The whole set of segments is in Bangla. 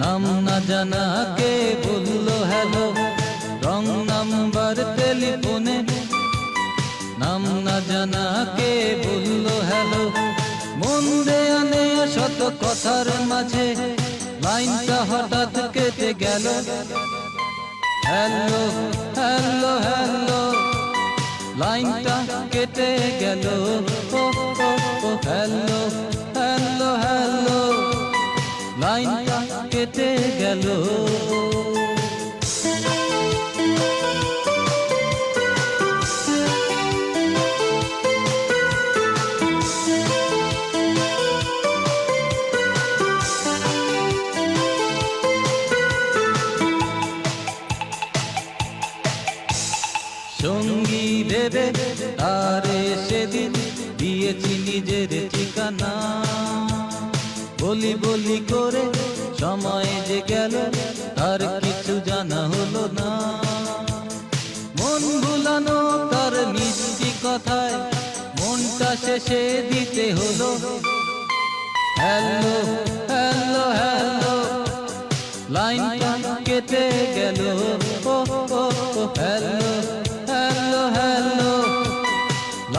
নাম না জানা কে বলল হ্যালো? রং নাম্বার টেলিফোনে। নাম না জানা কে বলল হ্যালো? মন দেয়া নেয়া শত কথার মাঝে। লাইনটা হঠাৎ কেটে গেল। Hello hello hello. লাইনটা কেটে গেল। ও, হ্যালো। সঙ্গী ভেবে তারে সেদিন দিয়েছি নিজের ঠিকানা। বলি বলি করে সময় যে গেল, তার কিছু জানা হলো না। মন ভুলানো তার মিষ্টি কথায়, মনটা শেষে দিতে হলো। হ্যালো হ্যালো হ্যালো লাইন কেটে গেল। ও, হ্যালো।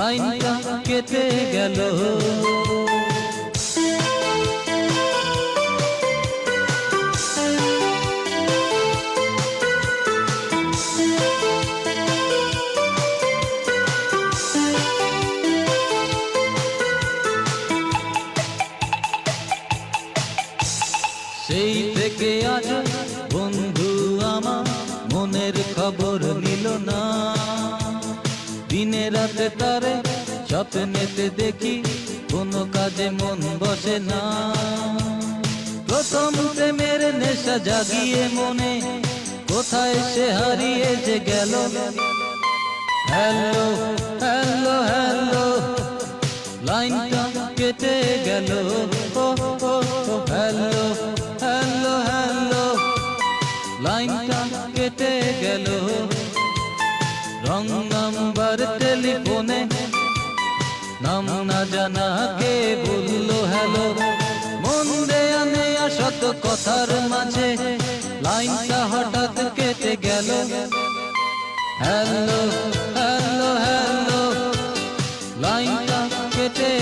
লাইনটা কেটে গেল। সেই থেকে আজ বন্ধু আমার মনের খবর রাতে তারে স্বপ্নেতে দেখি কোনো কাজে মন বসে না। প্রথম প্রেমের নেশা জাগিয়ে মনে কোথায় সে হারিয়ে যে গেল। হ্যালো। রং নাম্বার টেলিফোনে। নাম না জানা কে বলল হ্যালো। মন দেয়া নেয়া কথার মাঝে। লাইনটা হঠাৎ কেটে গেল। Hello hello hello. লাইনটা কেটে